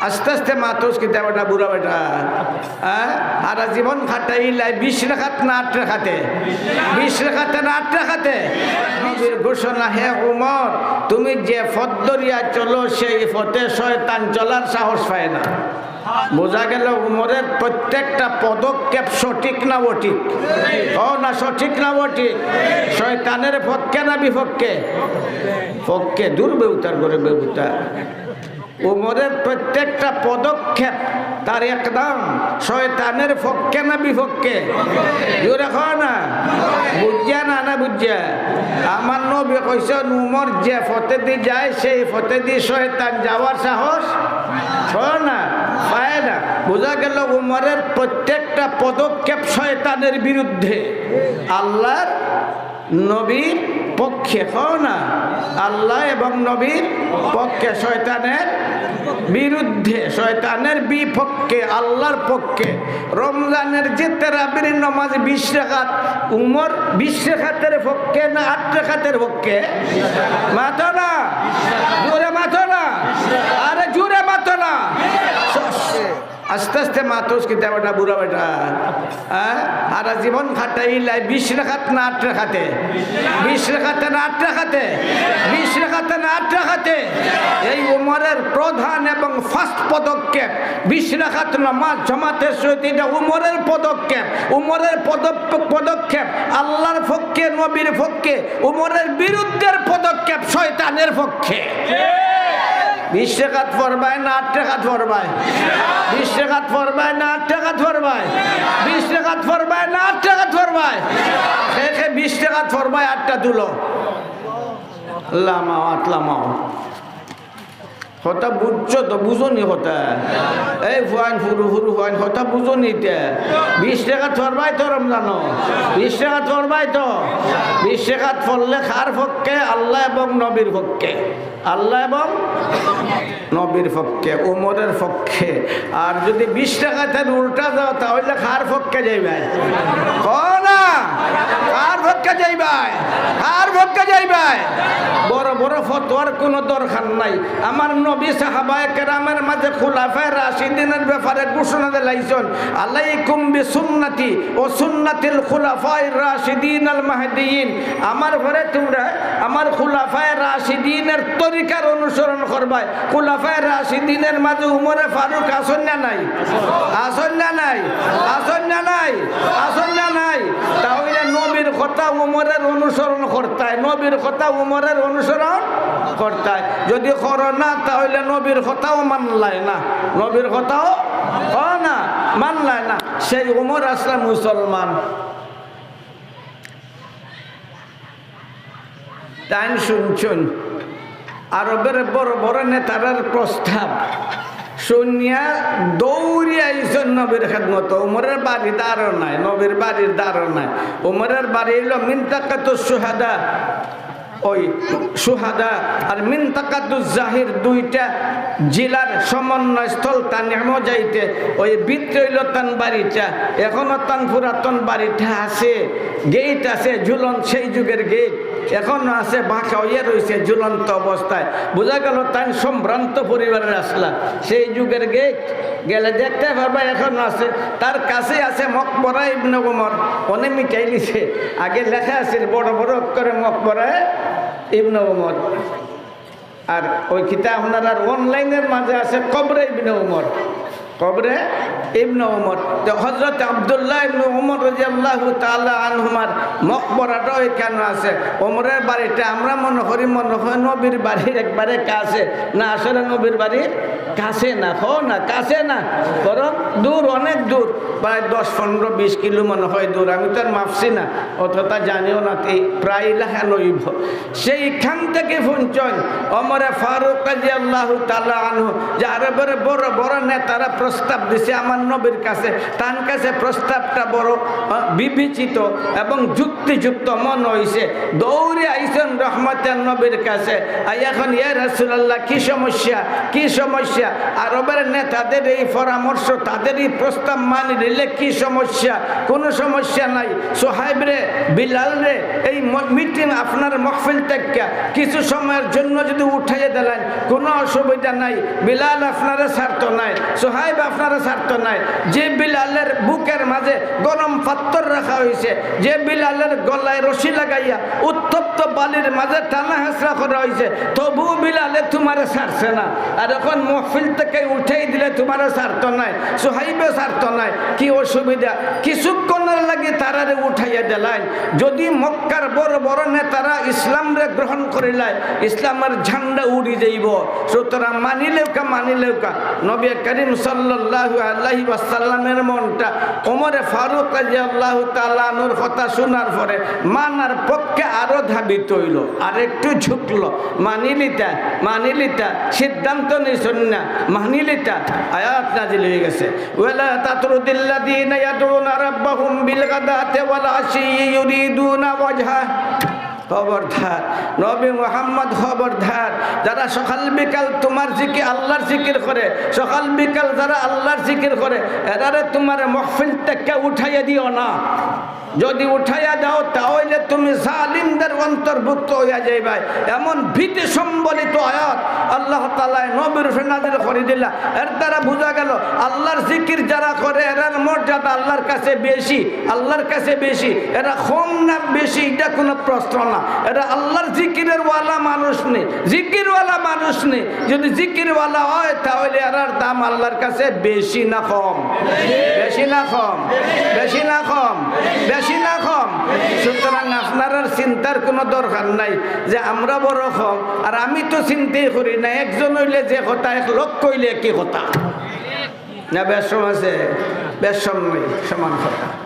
আস্তে আস্তে মাতোস কিতা বেটা বুড়া বেটা। হ্যাঁ? আর জীবন খাটাই লাই বিশ রেখাত না আট রেখাতে। বিশ রেখাতে না আট রেখাতে। ঘোষণা, হে উমর, তুমি যে ফদ্দরিয়া চলো, সেই ফতে শয়তান চলার সাহস পায় না। বোঝা গেল উমরের প্রত্যেকটা পদক্ষেপ সঠিক না বঠিক ও না সঠিক না বঠিক শয়তানের পক্ষে না বিপক্ষে? পক্ষে দূর বেউতার করে বেউতা। উমরের প্রত্যেকটা পদক্ষেপ তার একদম শয়তানের পক্ষে না বিপক্ষে কও না? বুঝিয়া না না বুঝিয়া আমার নবী কইছেন উমর যে ফতে দি যায়, সেই ফতে দি শয়তান যাওয়ার সাহস? না, পায় না। বোঝা গেল উমরের প্রত্যেকটা পদক্ষেপ শয়তানের বিরুদ্ধে। আল্লাহর নবীর পক্ষে হও না। আল্লাহ এবং নবীর পক্ষে শয়তানের বিরুদ্ধে শয়তানের বিপক্ষে আল্লাহর পক্ষে। রমজানের যে তেরাবির নমাজ বিশ রেখাত উমর বিশ রেখাতের পক্ষে না আট রেখাতের পক্ষে? মাথা না আরে জোরে মাথো না আস্তে আস্তে মাতোস কিতা বেটা বুড়া বেটা। হ্যাঁ? আর জীবন খাটাই লাই বিশ রেখাত না আট রেখাতে। বিশ রেখাতে না আট রেখাতে। বিশ রেখাতে না আট রেখাতে। এই উমরের প্রধান এবং ফার্স্ট পদক্ষেপ। বিশ রেখাত নামাজ জমাতের সহিত এটা উমরের পদক্ষেপ। উমরের পদক্ষেপ আল্লাহর পক্ষে, নবীর পক্ষে, উমরের বিরুদ্ধের পদক্ষেপ শয়তানের পক্ষে। বিশ টাকাত ফরবায় না আট টাকাত ফরবায় বিশ টাকাত ফরবায় না আট টাকাত ফরবায় বিশ টাকাত ফরবায় না আট টাকাত ফরবায় দেখে বিশ টাকাত ফরবায় আটটা তুলো। লামাও, আট লামাও। হতা বুঝছ তো বুঝনি হতা। এই ফুয়াইন ফুরু ফুরু ফুয়াইন, হতা বুঝনি তে। বিশ টাকা থরবাই তো রমজানো। বিশ টাকা থরবাই তো। বিশ টাকা ফললে খার পক্ষে? আল্লাহ এবং নবীর পক্ষে। আল্লাহ এবং নবীর পক্ষে, উমরের পক্ষে। আর যদি বিশ টাকাতে উল্টা যাও, তাহলে খার পক্ষে যাইবে? না কার পক্ষে যাইবে কার পক্ষে যাইবে বড় বড় ফতোয়ার কোনো দরকার নাই। আমার নবী সাহাবায়ে কেরামের মাঝে খুলাফায়ে রাশিদিনের ব্যাপারে ঘোষণা দিলাইছেন, আলাইকুম বিসুন্নতি ও সুন্নাতিল খুলাফায়ে রাশিদিন আল মাহদিয়িন। আমার ঘরে তোমরা আমার খুলাফায়ে রাশিদিনের তরিকার অনুসরণ করবাই। খুলাফায়ে রাশিদিনের মাঝে উমরে ফারুক আসন না নাই? আসন না নাই? আসন না নাই? আসন না নাই? তাহলে নবীর কথা উমরের অনুসরণ করতায়, নবীর কথা উমরের অনুসরণ করতায়। যদি করো না, তাহলে নবীর কথাও মানলাই না। নবীর কথাও না মানলাই না। সেই উমর আসলে মুসলমান। টাইম শুনছুন, আরবের বড় বড় নেতারার প্রস্তাব। শুনিয়া দৌড়ি আইসন নবীর খেদমত। উমরের বাড়ি দাঁড়ো নাই, নবীর বাড়ির দাঁড়ো নাই। উমরের বাড়ি এলো মিনতাকাত সুহাদা। ওই সুহাদা আর মিনতাকাতুজ জাহির দুইটা জেলার সমন্বয় স্থল তান এমন যাইতে। ওই ভিতরে হইল তান বাড়িটা, এখনও তান পুরাতন বাড়িটা আছে, গেট আছে, ঝুলন সেই যুগের গেট। এখনও আছে বাঁকা হইয়া রয়েছে ঝুলন্ত অবস্থায়। বোঝা গেল তাই সম্ভ্রান্ত পরিবারের আসলা। সেই যুগের গেট গেলে দেখতে পারবা এখনও আছে। তার কাছে আছে মকবরা ইবনে উমর। অনেক মিটাই লিছে আগে লেখা আছিল বড় বড় করে মকবরা ইবনে উমর। আর ওই কিতাব আপনার অনলাইনের মাঝে আছে কবরে ইবনে উমর। কবরে ইবন ওমর হজরত আবদুল্লাহ ইবন ওমর রাজি আল্লাহ আনহুমার মকবরাটা এখানে আছে। ওমরের বাড়িটা আমরা মনে করি মনে হয় নবীর বাড়ির একবারে কাছে। না, আসলে নবীর বাড়ির কাছে না, হো না, কাছে না, বরং দূর, অনেক দূর, প্রায় দশ, পনেরো, বিশ কিলো মনে হয় দূর, আমি তো আর মাপছি না অতটা জানিও না প্রায় লেখা লইব। সেইখান থেকে ফুঞ্চন অমরে ফারুক কাজী আল্লাহ তাল্লাহ আনহু, যে আরবের বড় বড় নেতারা প্রস্তাব দিছে আমার নবীর কাছে, তার কাছে প্রস্তাবটা বড় বিবেচিত এবং যুক্তিযুক্ত মন হইছে। দৌড়ে আইসেন রহমতের নবীর কাছে এখন ইয়া রাসূলুল্লাহ, কি সমস্যা কি সমস্যা? সমস্যা। আরবের নেতাদের এই পরামর্শ তাদের এই প্রস্তাব মানি নিলে কি সমস্যা? কোনো সমস্যা নাই। সোহাইব রে, বিলাল রে, এই মিটিং আপনার মহফিল থেকে কিছু সময়ের জন্য যদি উঠাইয়ে দিলেন, কোনো অসুবিধা নাই। বিলাল আপনারা স্বার্থ নাই। সোহাইব আপনারা স্বার্থ নাই। যে বিলালের বুকের মাঝে গরম পাত্তর রাখা হয়েছে যে বিলালের গলায় রশি লাগাইয়া উত্তপ্ত বালির মাঝে টানা হেসরা করা হয়েছে তবু বিলালে তোমার ছাড়ছে না। আর এখন মহফিল থেকে উঠেই দিলে তোমার স্বার্থ নাই সোহাইবে স্বার্থ নাই। কি অসুবিধা? কিছুক্ষণের লাগে তারারে উঠাইয়া দিলাইন যদি মক্কার বড় বড় নেতারা ইসলামরে গ্রহণ করিলাই, ইসলামের ঝান্ডা উড়ি যাইব। সুতরাং মানিলেও কা মানিলেও কা নবী করিম সাল্লাল্লাহু আলাইহি ওয়াসাল্লামের মনটা ওমরে ফারুক তাআলা আনহুর কথা শোনার পরে মানার পক্ষে আরও ধাবিত হইল আর একটু ঝুঁকলো মানিলিতা মানিলিতা সিদ্ধান্ত নিছুন না। মানিলিতা আয়াত নাজিল হয়ে গেছে। ওয়ালা তাতরুদিল্লাযীনা ইয়াদউনা রাব্বাহুম বিল ওয়াজহা। খবরদার, নবী মোহাম্মদ খবরদার, যারা সকাল বিকাল তোমার জিকির, আল্লাহর জিকির করে, সকাল বিকাল যারা আল্লাহর জিকির করে, এরারে তোমার মহফিল থেকে উঠাইয়া দিও না। যদি উঠাইয়া দাও, তাহলে তুমি জালিমদের অন্তর্ভুক্ত হইয়া যাইবাই। এমন ভীতি আয়াত আল্লাহ তালায় নবীর ফেনাদিল করে দিলা এর দ্বারা বোঝা গেল, আল্লাহর জিকির যারা করে, এরার মর্যাদা আল্লাহর কাছে বেশি, আল্লাহর কাছে বেশি। এরা না বেশি, এটা কোনো প্রশ্ন না। এরা আল্লাহর জিকিরের ওয়ালা মানুষ নেই জিকিরওয়ালা মানুষ নেই যদি জিকিরওয়ালা হয়, তাহলে এরার দাম আল্লাহর কাছে বেশি না কম। বেশি না কম। বেশি না কম। বেশি না কম। সুতরাং আপনার চিন্তার কোনো দরকার নাই যে আমরা বড় কম। আর আমি তো চিন্তাই করি না একজন হইলে যে কথা, এক লক্ষ হইলে কি কথা। না বেশম আছে? বেশম সমান কথা।